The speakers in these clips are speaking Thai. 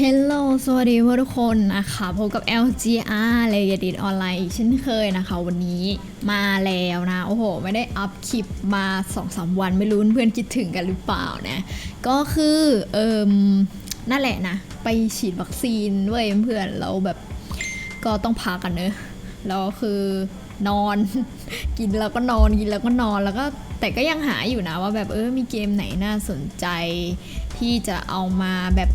เฮลโลสวัสดีทุกคนนะคะพบกับ LGR เลยดิดออนไลน์เช่นเคยนะคะ วันนี้มาแล้วนะ โอ้โห ไม่ได้อัพคลิปมา2-3วันไม่รู้เพื่อนคิดถึงกันหรือเปล่านะ ก็คือเอิมนั่นแหละนะ ไปฉีดวัคซีนเว้ยเพื่อนเราแบบก็ต้องพักกันเนอะแล้วคือนอน กินแล้วก็นอนกินแล้วก็นอนแล้วก็แต่ก็ยังหาอยู่นะว่าแบบเออมีเกมไหนน่าสนใจที่จะเอามาแบบ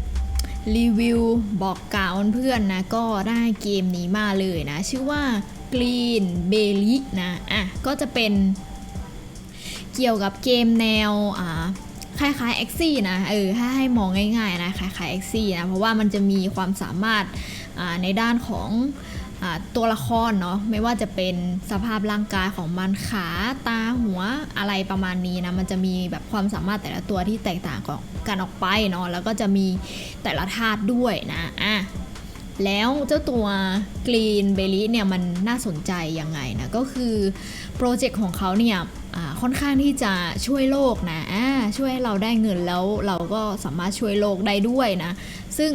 รีวิวบอกกล่าวเพื่อนนะก็ได้เกมนี้มาเลยนะ ชื่อว่า Green b e l l y นะอะก็จะเป็นเกี่ยวกับเกมแนวอ่าคล้ายๆ x อนะ เออ ถ้าให้มองง่ายๆนะ คล้ายๆ x อนะ เพราะว่ามันจะมีความสามารถในด้านของ ตัวละครเนาะไม่ว่าจะเป็นสภาพร่างกายของมันขาตาหัวอะไรประมาณนี้นะมันจะมีแบบความสามารถแต่ละตัวที่แตกต่างกันออกไปเนาะแล้วก็จะมีแต่ละธาตุด้วยนะอะแล้วเจ้าตัว Green b e l y เนี่ยมันน่าสนใจยังไงนะก็คือโปรเจกต์ของเขาเนี่ยค่อนข้างที่จะช่วยโลกนะช่วยเราได้เงินแล้วเราก็สามารถช่วยโลกได้ด้วยนะ ซึ่ง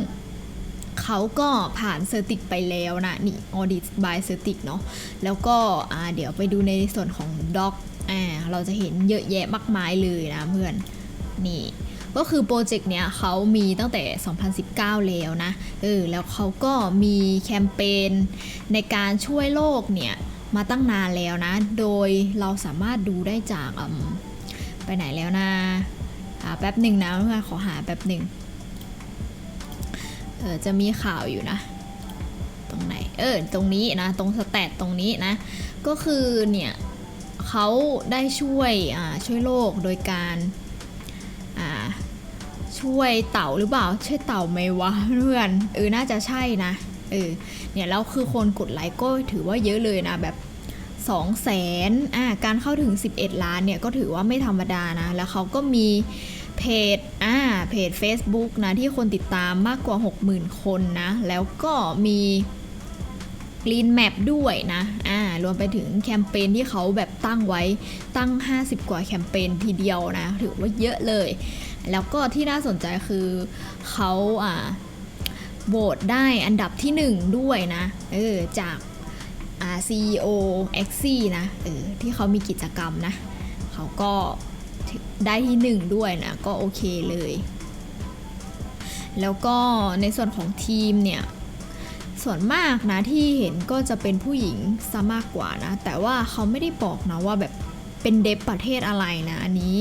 เขาก็ผ่านเซอร์ติกไปแล้วนะนี่ Audit by เซอร์ติกเนาะแล้วก็เดี๋ยวไปดูในส่วนของด็อกเราจะเห็นเยอะแยะมากมายเลยนะเพื่อนนี่ก็คือโปรเจกต์เนี้ยเขามีตั้งแต่ 2019 แล้วนะ เออ แล้วเขาก็มีแคมเปญในการช่วยโลกเนี่ยมาตั้งนานแล้วนะ โดยเราสามารถดูได้จากไปไหนแล้วนะ หาแป๊บหนึ่งนะเพื่อนขอหาแป๊บหนึ่ง ออจะมีข่าวอยู่นะตรงไหนเออตรงนี้นะตรงสแตทตรงนี้นะก็คือเนี่ยเขาได้ช่วยอ่าช่วยโลกโดยการอ่าช่วยเต่าหรือเปล่าช่วยเต่าไหมวะเพื่อนเออน่าจะใช่นะเออเนี่ยแล้วคือคนกดไลค์ก็ถือว่าเยอะเลยนะแบบ2 0 0แสนอ่าการเข้าถึง 11 ล้านเนี่ยก็ถือว่าไม่ธรรมดานะ แล้วเขาก็มี เพจอ่าเพจ Facebook นะ ที่คนติดตามมากกว่า 60,000 คนนะ แล้วก็มี Green Map ด้วยนะอ่ารวมไปถึงแคมเปญที่เขาแบบตั้งไว้ตั้ง 50 กว่าแคมเปญทีเดียวนะ ถือว่าเยอะเลย แล้วก็ที่น่าสนใจคือเขาอ่าโหวตได้อันดับที่ 1 ด้วยนะเออจากอ่า CEO x อนะเออที่เขามีกิจกรรมนะ เขาก็ ได้ที่ 1 ด้วยนะ ก็โอเคเลย แล้วก็ในส่วนของทีมเนี่ย ส่วนมากนะที่เห็นก็จะเป็นผู้หญิงซะมากกว่านะ แต่ว่าเขาไม่ได้บอกนะว่าแบบเป็นเดฟประเทศอะไรนะอันนี้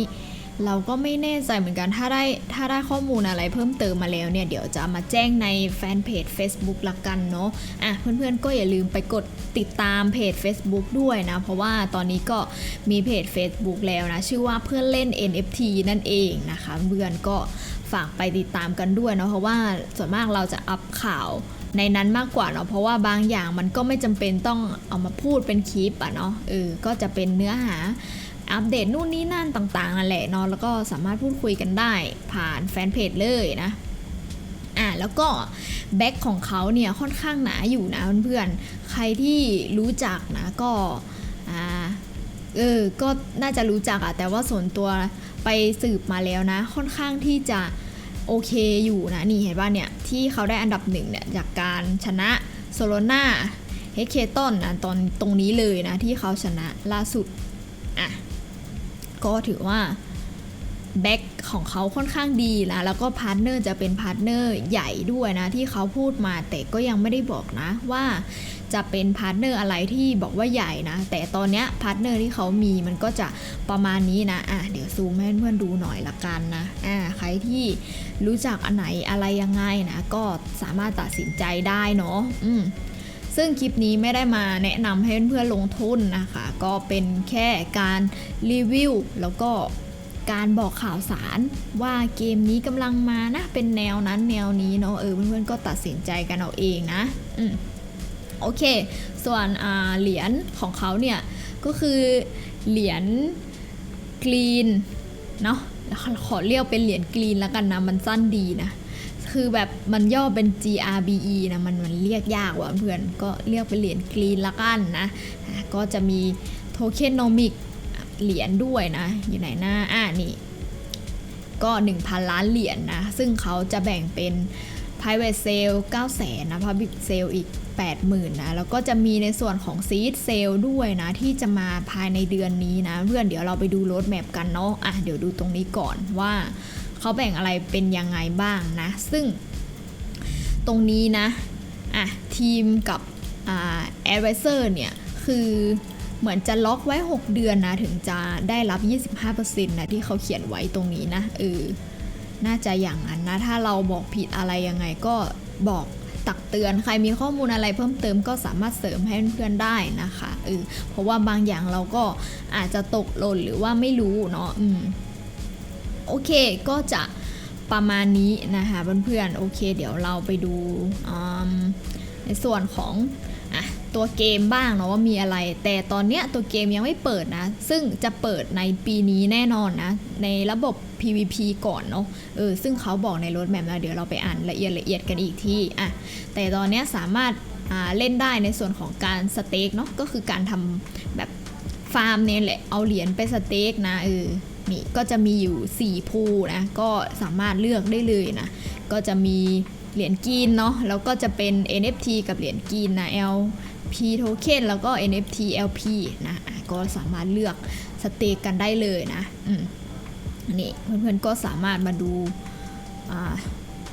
เราก็ไม่แน่ใจเหมือนกันถ้าได้ถ้าได้ข้อมูลอะไรเพิ่มเติมมาแล้วเนี่ย เดี๋ยวจะมาแจ้งในแฟนเพจ Facebook ละกันเนาะอะเพื่อนๆก็อย่าลืมไปกดติดตามเพจ Facebook ด้วยนะ เพราะว่าตอนนี้ก็มีเพจ Facebook แล้วนะ ชื่อว่าเพื่อนเล่น NFT นั่นเองนะคะเพื่อนก็ฝากไปติดตามกันด้วยเนาะเพราะว่าส่วนมากเราจะอัพข่าวในนั้นมากกว่าเนาะเพราะว่าบางอย่างมันก็ไม่จำเป็นต้องเอามาพูดเป็นคลิปอะเนาะเออก็จะเป็นเนื้อหา อัปเดตนู่นนี่นั่นต่างๆนั่นแหละเนาะแล้วก็สามารถพูดคุยกันได้ผ่านแฟนเพจเลยนะอะแล้วก็แบ็คของเขาเนี่ยค่อนข้างหนาอยู่นะเพื่อนๆใครที่รู้จักนะก็อ่าเออก็น่าจะรู้จักอะแต่ว่าส่วนตัวไปสืบมาแล้วนะ ค่อนข้างที่จะโอเคอยู่นะนี่เห็นป่ะเนี่ยที่เขาได้อันดับหนึ่งเนี่ยจากการชนะโซโลนาเฮเคตอนนะตอนตรงนี้เลยนะที่เขาชนะล่าสุดอะ ก็ถือว่าแบ็คของเขาค่อนข้างดีนะ แล้วก็พาร์ทเนอร์จะเป็นพาร์ทเนอร์ใหญ่ด้วยนะ ที่เขาพูดมาแต่ก็ยังไม่ได้บอกนะว่าจะเป็นพาร์ทเนอร์อะไรที่บอกว่าใหญ่นะ แต่ตอนเนี้ยพาร์ทเนอร์ที่เขามีมันก็จะประมาณนี้นะอะเดี๋ยวซูมให้เพื่อนดูหน่อยละกันนะอ่าใครที่รู้จักอันไหนอะไรยังไงนะ ก็สามารถตัดสินใจได้เนาะอืม ซึ่งคลิปนี้ไม่ได้มาแนะนำให้เพื่อนๆลงทุนนะคะ ก็เป็นแค่การรีวิวแล้วก็การบอกข่าวสารว่าเกมนี้กำลังมานะเป็นแนวนั้นแนวนี้เนาะเออเพื่อนๆก็ตัดสินใจกันเอาเองนะอืมโอเค ส่วนเหรียญของเขาเนี่ยก็คือเหรียญกรีนเนาะขอเรียกเป็นเหรียญกรีนแล้วกันนะมันสั้นดีนะ คือแบบมันย่อเป็น GRBE นะมันมันเรียกยากว่ะเพื่อนก็เรียกเป็นเหรียญกรีนละกันนะ ก็จะมีโทเค็นโนมิกเหรียญด้วยนะ อยู่ไหนหน้าอ่านี่ ก็ 1,000 ล้านเหรียญนะซึ่งเขาจะแบ่งเป็น private sale 9 0 0 0นะ public sale อีก 80,000นะ แล้วก็จะมีในส่วนของ seed sale ด้วยนะ ที่จะมาภายในเดือนนี้นะ เพื่อนเดี๋ยวเราไปดู road map กันเนาะอะเดี๋ยวดูตรงนี้ก่อนว่า เขาแบ่งอะไรเป็นยังไงบ้างนะ ซึ่งตรงนี้นะอะทีมกับอ่า advisor เนี่ยคือเหมือนจะล็อกไว้ 6 เดือนนะ ถึงจะได้รับ 25%นะที่เขาเขียนไว้ตรงนี้นะเออน่าจะอย่างนั้นนะ ถ้าเราบอกผิดอะไรยังไงก็บอกตักเตือนใครมีข้อมูลอะไรเพิ่มเติมก็สามารถเสริมให้เพื่อนๆได้นะคะเออเพราะว่าบางอย่างเราก็อาจจะตกหล่นหรือว่าไม่รู้เนาะอืม โอเคก็จะประมาณนี้นะคะเพื่อนๆโอเค เดี๋ยวเราไปดูในส่วนของอตัวเกมบ้างเนาะว่ามีอะไร แต่ตอนเนี้ยตัวเกมยังไม่เปิดนะ ซึ่งจะเปิดในปีนี้แน่นอนนะ ในระบบ PVP ก่อนเนาะเออซึ่งเขาบอกในรถแมพแล้วเดี๋ยวเราไปอ่านละเอียดละเอียดกันอีกทีอะแต่ตอนเนี้ยสามารถาเล่นได้ในส่วนของการสเต็กเนาะก็คือการทำแบบฟาร์มเนี่ยแหละเอาเหรียญไปสเต็กนะเออ นี่ก็จะมีอยู่ 4 ภูนะ ก็สามารถเลือกได้เลยนะ ก็จะมีเหรียญกรีนเนาะ แล้วก็จะเป็น NFT กับเหรียญกรีนนะ LP token แล้วก็ NFT LP นะ ก็สามารถเลือกสเต็กกันได้เลยนะอืนี่เพื่อนๆก็สามารถมาดู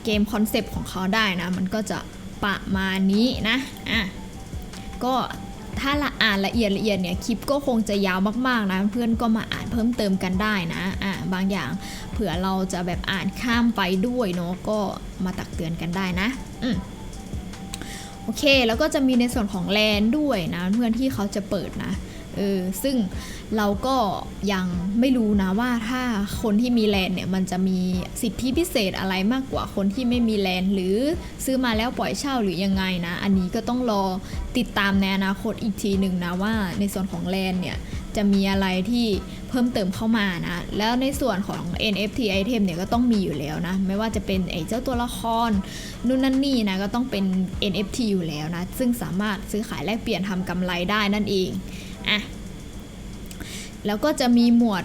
เกมคอนเซปต์ของเขาได้นะ มันก็จะประมาณนี้นะ อะ ก็ ถ้าละอ่านละเอียดละเอียดเนี่ยคลิปก็คงจะยาวมากๆนะเพื่อนก็มาอ่านเพิ่มเติมกันได้นะอะบางอย่างเผื่อเราจะแบบอ่านข้ามไปด้วยเนาะก็มาตักเตือนกันได้นะอืมโอเคแล้วก็จะมีในส่วนของแลนด้วยนะเพื่อนที่เขาจะเปิดนะ เออซึ่งเราก็ยังไม่รู้นะว่าถ้าคนที่มีแลนเนี่ยมันจะมีสิทธิพิเศษอะไรมากกว่าคนที่ไม่มีแลนหรือซื้อมาแล้วปล่อยเช่าหรือยังไงนะ อันนี้ก็ต้องรอติดตามในอนาคตอีกทีหนึ่งนะว่าในส่วนของแลนเนี่ยจะมีอะไรที่เพิ่มเติมเข้ามานะ แล้วในส่วนของ NFT item เนี่ยก็ต้องมีอยู่แล้วนะ ไม่ว่าจะเป็นไอ้เจ้าตัวละครนู่นนั่นนี่นะก็ต้องเป็น NFT อยู่แล้วนะ ซึ่งสามารถซื้อขายแลกเปลี่ยนทำกำไรได้นั่นเอง อะแล้วก็จะมีหมวด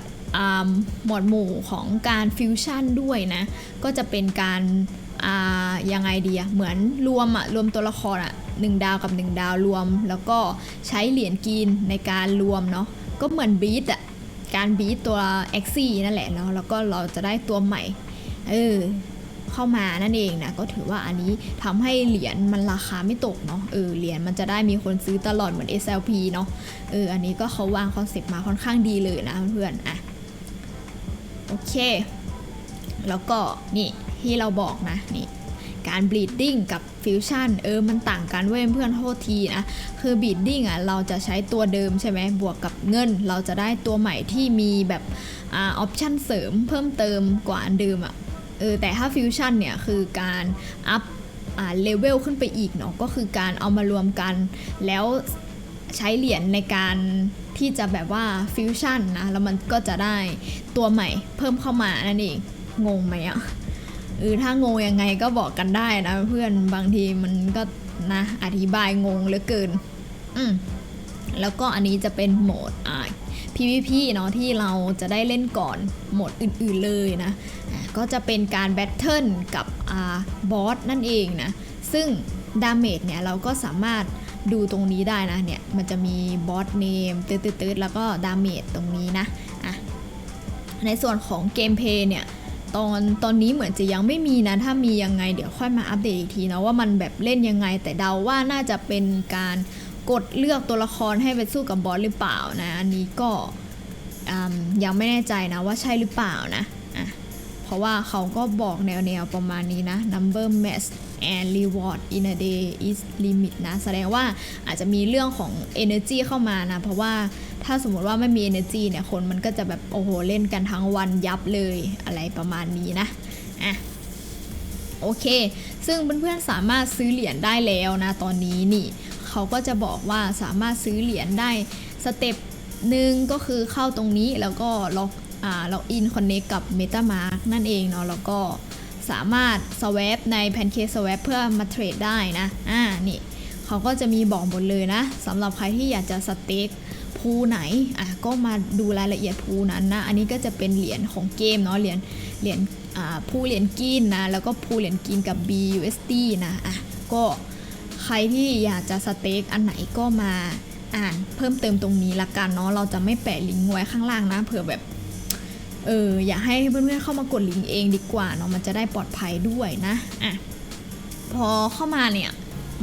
หมวดหมู่ของการฟิวชั่นด้วยนะ ก็จะเป็นการยังไงดีอะเหมือนรวมอะรวมตัวละครอะหนึ่งดาวกับหนึ่งดาวรวม แล้วก็ใช้เหรียญกีนในการรวมเนาะก็เหมือนบีทอะการบีทตัวเอ็กซี่นั่นแหละเนาะแล้วก็เราจะได้ตัวใหม่เออ เข้ามานั่นเองนะก็ถือว่าอันนี้ทำให้เหรียญมันราคาไม่ตกเนาะเออเหรียญมันจะได้มีคนซื้อตลอดเหมือน SLP เนาะเอออันนี้ก็เขาวางคอนเซปต์มาค่อนข้างดีเลยนะเพื่อนๆอะโอเค แล้วก็นี่ที่เราบอกนะนี่การ bleeding กับ fusion เออมันต่างกันเว้ยเพื่อนโทษทีนะ คือ bleeding อะเราจะใช้ตัวเดิมใช่ไหมบวกกับเงิน เราจะได้ตัวใหม่ที่มีแบบอ่าออปชันเสริมเพิ่มเติมกว่าอันเดิมอะ เออแต่ถ้า fusion เนี่ยคือการอัพเลเวลขึ้นไปอีกเนาะก็คือการเอามารวมกัน แล้วใช้เหรียญในการที่จะแบบว่าฟิวชั่นนะแล้วมันก็จะได้ตัวใหม่เพิ่มเข้ามานั่นเองงงไหมอะ่ะเออถ้างงยังไงก็บอกกันได้นะเพื่อนบางทีมันก็นะอธิบายงงเหลือเกินอืมแล้วก็อันนี้จะเป็นโหมดอ่า PVP เนาะที่เราจะได้เล่นก่อนโหมดอื่นๆเลยนะ ก็จะเป็นการแบทเทิลกับอบอสนั่นเองนะ ซึ่งดาเมจเนี่ยเราก็สามารถดูตรงนี้ได้นะเนี่ย มันจะมีบอสเนมตืดๆแล้วก็ดาเมจตรงนี้นะอะในส่วนของเกมเพย์เนี่ยตอนตอนนี้เหมือนจะยังไม่มีนะ ถ้ามียังไงเดี๋ยวค่อยมาอัปเดตอีกทีนะว่ามันแบบเล่นยังไง แต่เดาว่าน่าจะเป็นการกดเลือกตัวละครให้ไปสู้กับบอสหรือเปล่านะ อันนี้ก็ยังไม่แน่ใจนะว่าใช่หรือเปล่านะ เพราะว่าเขาก็บอกแนวๆประมาณนี้นะ number match and reward in a day is limit นะ แสดงว่าอาจจะมีเรื่องของ energy เข้ามานะ เพราะว่าถ้าสมมติว่าไม่มี energy เนี่ย คนมันก็จะแบบ โอ้โห เล่นกันทั้งวันยับเลยอะไรประมาณนี้นะ อะโอเค ซึ่งเพื่อนๆสามารถซื้อเหรียญได้แล้วนะ ตอนนี้นี่ เขาก็จะบอกว่าสามารถซื้อเหรียญได้สเต็ปหนึ่งก็คือเข้าตรงนี้แล้วก็ล็อก ล็อกอินคอนเนคกับ MetaMask นั่นเองเนาะแล้วก็สามารถ swap ใน Pancake Swap เพื่อมาเทรดได้นะอ่านี่เขาก็จะมีบอกหมดเลยนะสำหรับใครที่อยากจะสเต็กภูพูไหนอะก็มาดูรายละเอียดพูนั้นนะ อันนี้ก็จะเป็นเหรียญของเกมเนาะเหรียญเหรียญอ่าพูเหรียญกินนะ แล้วก็พูเหรียญกินกับ BUSD นะอะก็ใครที่อยากจะสเต็กอันไหนก็มาอ่านเพิ่มเติมตรงนี้ละกันเนาะเราจะไม่แปะลิงก์ไว้ข้างล่างนะเผื่อแบบ เอออยากให้เพื่อนๆเข้ามากดลิงก์เองดีกว่าเนาะมันจะได้ปลอดภัยด้วยนะอะพอเข้ามาเนี่ย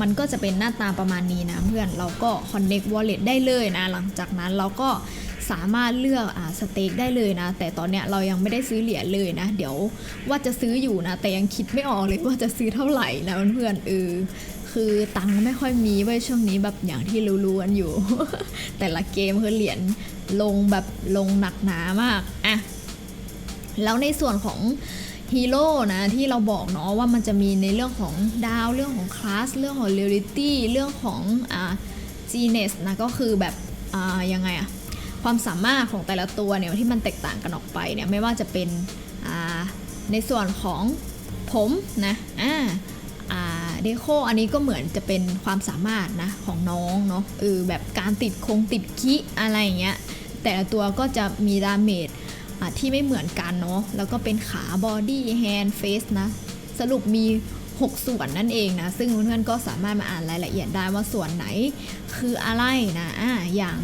มันก็จะเป็นหน้าตาประมาณนี้นะเพื่อนเราก็ connect wallet ได้เลยนะ หลังจากนั้นเราก็สามารถเลือกอ่าสเต็กได้เลยนะ แต่ตอนเนี้ยเรายังไม่ได้ซื้อเหรียญเลยนะ เดี๋ยวว่าจะซื้ออยู่นะ แต่ยังคิดไม่ออกเลยว่าจะซื้อเท่าไหร่นะเพื่อนเออคือตังค์ไม่ค่อยมีไว้ยช่วงนี้แบบอย่างที่รู้ๆกันอยู่ แต่ละเกมคือเหรียญลงแบบลงหนักหนามากอะ แล้วในส่วนของฮีโร่นะที่เราบอกเนาะว่ามันจะมีในเรื่องของดาว เรื่องของคลาสเรื่องของเรียลิตี้เรื่องของอ่าจีเนสนะก็คือแบบอ่ายังไงอะความสามารถของแต่ละตัวเนี่ยที่มันแตกต่างกันออกไปเนี่ยไม่ว่าจะเป็นอ่าในส่วนของผมนะอ่าอ่าเดโคอันนี้ก็เหมือนจะเป็นความสามารถนะของน้องเนาะเออแบบการติดคงติดคิอะไรอย่างเงี้ยแต่ละตัวก็จะมีดาเมจ ที่ไม่เหมือนกันเนาะแล้วก็เป็นขาบอดี้แฮนด์เฟสนะ สรุปมี 6 ส่วนนั่นเองนะ ซึ่งเพื่อนๆก็สามารถมาอ่านรายละเอียดได้ว่าส่วนไหนคืออะไรนะอะอย่าง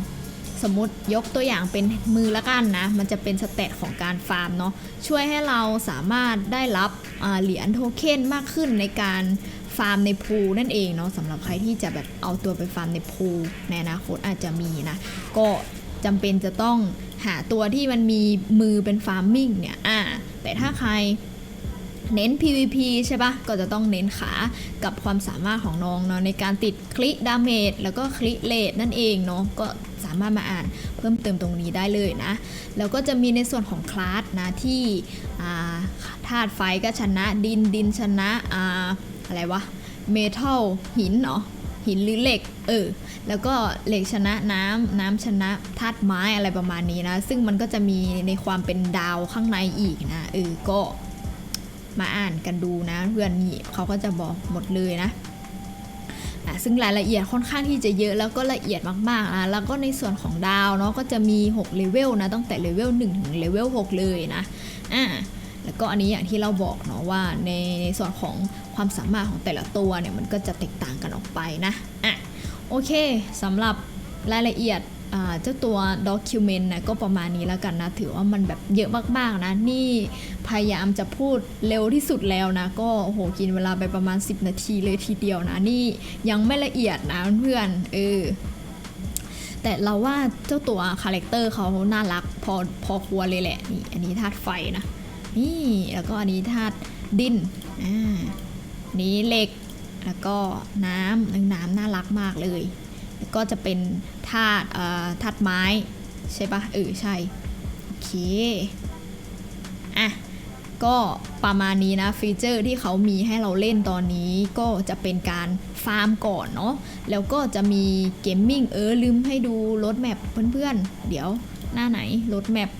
สมมติยกตัวอย่างเป็นมือละกันนะ มันจะเป็นสเตตของการฟาร์มเนาะ ช่วยให้เราสามารถได้รับเหรียญโทเค็นมากขึ้นในการฟาร์มในพูนั่นเองเนาะสำหรับใครที่จะแบบเอาตัวไปฟาร์มในพูในอนาคตอาจจะมีนะ ก็จำเป็นจะต้อง หาตัวที่มันมีมือเป็นฟาร์มมิ่งเนี่ย อ่า แต่ถ้าใครเน้น PVP ใช่ปะก็จะต้องเน้นขากับความสามารถของน้องเนาะในการติดคลิดาเมจแล้วก็คลิเลทนั่นเองเนาะ ก็สามารถมาอ่านเพิ่มเติมตรงนี้ได้เลยนะ แล้วก็จะมีในส่วนของคลาสนะที่าธาตุไฟก็ชนะดินดินชนะออะไรวะ เมทัลหินเนาะหินหรือเหล็ก เออ แล้วก็เหล็กชนะน้ำน้ำชนะธาตุไม้อะไรประมาณนี้นะ ซึ่งมันก็จะมีในความเป็นดาวข้างในอีกนะเออก็มาอ่านกันดูนะ เพื่อนนี่เขาก็จะบอกหมดเลยนะซึ่งรายละเอียดค่อนข้างที่จะเยอะแล้วก็ละเอียดมากๆนะแล้วก็ในส่วนของดาวเนาะก็จะมี6เลเวลนะตั้งแต่เลเวล1ถึงเลเวล6เลยนะอ่าแล้วก็อันนี้อย่างที่เราบอกเนาะว่าในส่วนของความสามารถของแต่ละตัวเนี่ยมันก็จะแตกต่างกันออกไปนะอะ โอเคสำหรับรายละเอียดเจ้าตัว document นะก็ประมาณนี้แล้วกันนะ ถือว่ามันแบบเยอะมากๆนะ นี่พยายามจะพูดเร็วที่สุดแล้วนะ ก็โหกินเวลาไปประมาณ 10 นาทีเลยทีเดียวนะ นี่ยังไม่ละเอียดนะเพื่อนเออแต่เราว่าเจ้าตัวคาแรคเตอร์เขาน่ารักพอพอควรเลยแหละนี่อันนี้ธาตุไฟนะ นี่แล้วก็อันนี้ธาตุดินอ่านี้เหล็ก แล้วก็น้ำน้ำน่ารักมากเลย แล้วก็จะเป็นธาตุธาตุไม้ใช่ปะเออใช่ โอเค อะ ก็ประมาณนี้นะฟีเจอร์ที่เขามีให้เราเล่นตอนนี้ก็จะเป็นการฟาร์มก่อนเนาะแล้วก็จะมีเกมมิ่งเออลืมให้ดูรถแมพเพื่อนๆ เดี๋ยวหน้าไหนรถแมพ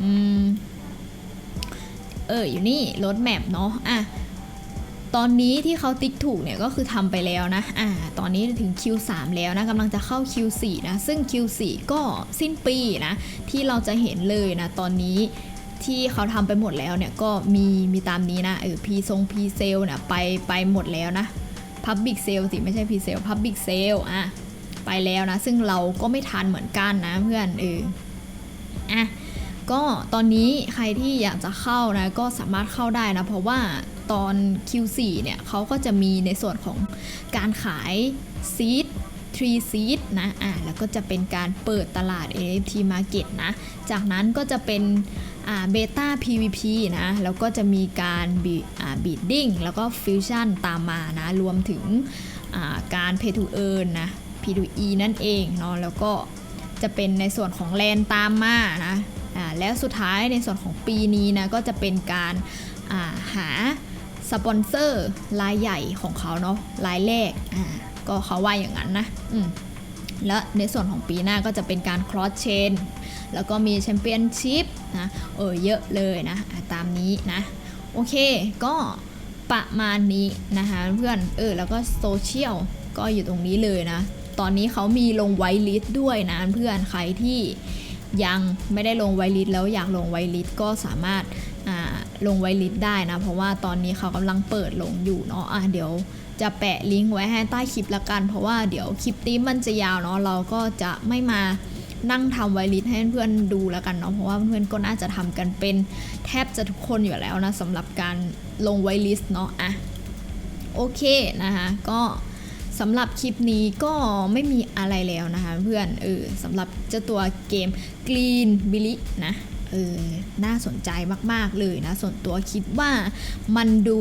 อืมเอออยู่นี่รถแมพเนาะอะ ตอนนี้ที่เขาติ๊กถูกเนี่ยก็คือทำไปแล้วนะ อ่า ตอนนี้ถึง Q3 แล้วนะกำลังจะเข้า Q4 นะ ซึ่ง Q4 ก็สิ้นปีนะ ที่เราจะเห็นเลยนะ ตอนนี้ที่เขาทำไปหมดแล้วเนี่ยก็มีมีตามนี้นะเออพีทรงพีเซลเนี่ยไปไปหมดแล้วนะ Public Sale สิไม่ใช่พีเซล Public Sale อะไปแล้วนะ ซึ่งเราก็ไม่ทันเหมือนกันนะเพื่อนเอออะก็ตอนนี้ใครที่อยากจะเข้านะก็สามารถเข้าได้นะ เพราะว่า ตอน Q4 เนี่ยเขาก็จะมีในส่วนของการขายซีด3 seed นะอะแล้วก็จะเป็นการเปิดตลาด NFT market นะ จากนั้นก็จะเป็นอ่าเบต้า PVP นะ แล้วก็จะมีการบีอ่าบีดดิ้งแล้วก็ฟิวชั่นตามมานะ รวมถึงอ่าการ pay to earn นะ P2E นั่นเองเนาะแล้วก็จะเป็นในส่วนของแลนตามมานะอ่าแล้วสุดท้ายในส่วนของปีนี้นะก็จะเป็นการอ่าหา สปอนเซอร์รายใหญ่ของเขาเนาะรายแรกอ่าก็เขาว่าอย่างนั้นนะอืมและในส่วนของปีหน้าก็จะเป็นการ cross chain แล้วก็มีแชมเปี้ยนชิพนะเออเยอะเลยนะตามนี้นะ โอเคก็ประมาณนี้นะคะเพื่อนเออแล้วก็โซเชียลก็อยู่ตรงนี้เลยนะ ตอนนี้เขามีลงไวลิสต์ด้วยนะเพื่อนใครที่ ยังไม่ได้ลงไวลิสแล้วอยากลงไวลิสก็สามารถลงไวลิสได้นะ เพราะว่าตอนนี้เขากำลังเปิดลงอยู่เนาะะเดี๋ยวจะแปะลิงก์ไว้ให้ใต้คลิปละกัน เพราะว่าเดี๋ยวคลิปนี้มันจะยาวเนาะเราก็จะไม่มานั่งทำไวลิสให้เพื่อนดูแล้วกันเนาะเพราะว่าเพื่อนก็น่าจะทำกันเป็นแทบจะทุกคนอยู่แล้วนะสำหรับการลงไวลิสเนาะอะโอเคนะคะก็ สำหรับคลิปนี้ก็ไม่มีอะไรแล้วนะคะเพื่อนเออสำหรับเจ้าตัวเกม Green b i l l y นะเออน่าสนใจมาก ๆ เลยนะ ส่วนตัวคิดว่ามันดู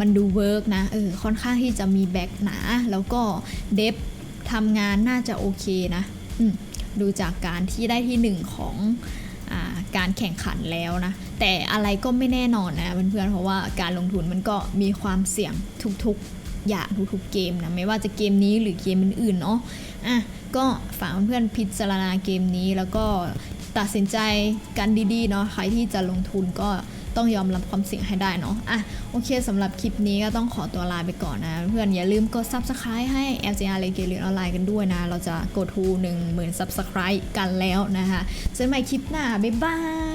มันดูเวิร์กนะเออค่อนข้างที่จะมีแบ็กหนา แล้วก็เดฟทำงานน่าจะโอเคนะดูจากการที่ได้ที่หนึ่งของอาการแข่งขันแล้วนะ แต่อะไรก็ไม่แน่นอนนะเพื่อนๆเพราะว่าการลงทุนมันก็มีความเสี่ยงทุกๆ อย่างทุกๆเกมนะไม่ว่าจะเกมนี้หรือเกมอื่นๆเนาะอะก็ฝากเพื่อนๆพิจารณาเกมนี้แล้วก็ตัดสินใจกันดีๆเนาะใครที่จะลงทุนก็ต้องยอมรับความเสี่ยงให้ได้เนาะอะโอเคสำหรับคลิปนี้ก็ต้องขอตัวลาไปก่อนนะ เพื่อนอย่าลืมกด subscribe ให้ LCR เลยเกลียออนไลน์กันด้วยนะ เราจะกดทู1 0,000 subscribe กันแล้วนะคะเจอกันใหม่คลิปหน้า บ๊ายบาย